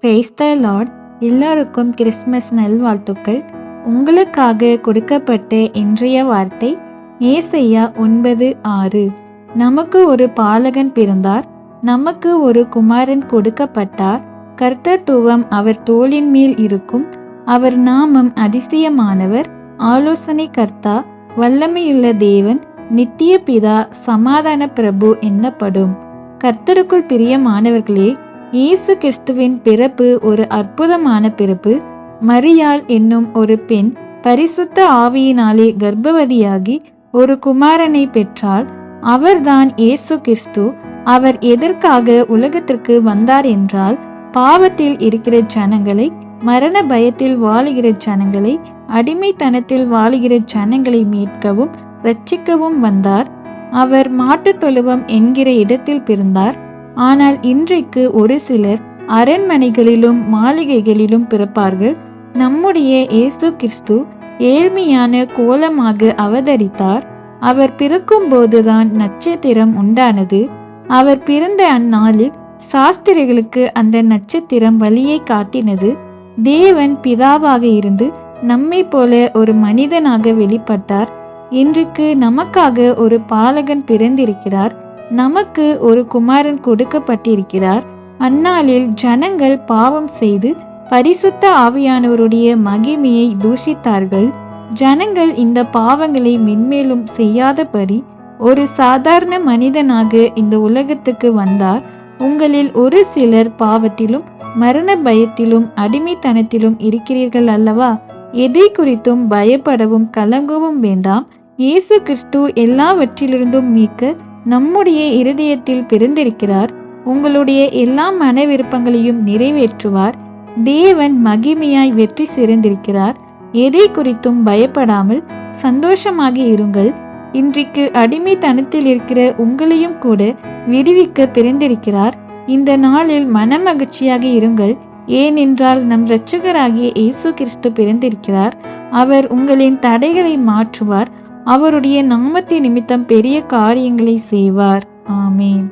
எல்லாருக்கும் Christmas Lord எல்லோருக்கும் Christmas நல்வாழ்த்துக்கள். உங்களுக்காக கொடுக்கப்பட்ட இன்றைய வார்த்தை ஏசையா ஒன்பது ஆறு. நமக்கு ஒரு பாலகன் பிறந்தார். நமக்கு ஒரு குமாரன் கொடுக்கப்பட்டார். கர்த்தத்துவம் அவர் தோளின் மேல் இருக்கும். அவர் நாமம் அதிசயமானவர். ஆலோசனை கர்த்தா வல்லமையுள்ள தேவன். நித்திய பிதா சமாதான பிரபு என்னப்படும். கர்த்தருக்குள் பிரியமானவர்களே இயேசு கிறிஸ்துவின் பிறப்பு ஒரு அற்புதமான பிறப்பு. மரியாள் என்னும் ஒரு பெண் பரிசுத்த ஆவியினாலே கர்ப்பவதியாகி ஒரு குமாரனை பெற்றால் அவர்தான் இயேசு கிறிஸ்து. அவர் எதற்காக உலகத்திற்கு வந்தார் என்றால் பாவத்தில் இருக்கிற ஜனங்களை மரண பயத்தில் வாழுகிற ஜனங்களை அடிமைத்தனத்தில் வாழுகிற ஜனங்களை மீட்கவும் ரட்சிக்கவும் வந்தார். அவர் மாட்டுத் தொழுவம் என்கிற இடத்தில் பிறந்தார். ஆனால் இன்றைக்கு ஒரு சிலர் அரண்மனைகளிலும் மாளிகைகளிலும் பிறப்பார்கள். நம்முடைய இயேசு கிறிஸ்து ஏழ்மையான கோலமாக அவதரித்தார். அவர் பிறக்கும்போதுதான் நட்சத்திரம் உண்டானது. அவர் பிறந்த அந்நாளில் சாஸ்திரிகளுக்கு அந்த நட்சத்திரம் வழியை காட்டினது. தேவன் பிதாவாக இருந்து நம்மை போல ஒரு மனிதனாக வெளிப்பட்டார். இன்றைக்கு நமக்காக ஒரு பாலகன் பிறந்திருக்கிறார். நமக்கு ஒரு குமாரன் கொடுக்கப்பட்டிருக்கிறார். அந்நாளில் ஜனங்கள் பாவம் செய்து பரிசுத்த ஆவியானவருடைய மகிமையை தூஷித்தார்கள். ஜனங்கள் இந்த பாவங்களை மென்மேலும் செய்யாதபடி ஒரு சாதாரண மனிதனாக இந்த உலகத்துக்கு வந்தார். உங்களில் ஒரு சிலர் பாவத்திலும் மரண பயத்திலும் அடிமைத்தனத்திலும் இருக்கிறீர்கள் அல்லவா? எதை குறித்தும் பயப்படவும் கலங்கவும் வேண்டாம். இயேசு கிறிஸ்து எல்லாவற்றிலிருந்தும் மீட்க நம்முடைய இருதயத்தில் பிறந்திருக்கிறார். உங்களுடைய எல்லா மன விருப்பங்களையும் நிறைவேற்றுவார். தேவன் மகிமையாய் வெற்றி சேர்ந்திருக்கிறார். எதை குறித்தும் பயப்படாமல் சந்தோஷமாக இருங்கள். இன்றைக்கு அடிமைத்தனத்தில் இருக்கிற உங்களையும் கூட விடுவிக்க பிறந்திருக்கிறார். இந்த நாளில் மனமகிழ்ச்சியாக இருங்கள். ஏனென்றால் நம் இரட்சகராகிய இயேசு கிறிஸ்து பிறந்திருக்கிறார். அவர் உங்களின் தடைகளை மாற்றுவார். அவருடைய நாமத்தின் நிமித்தம் பெரிய காரியங்களை செய்வார். ஆமேன்.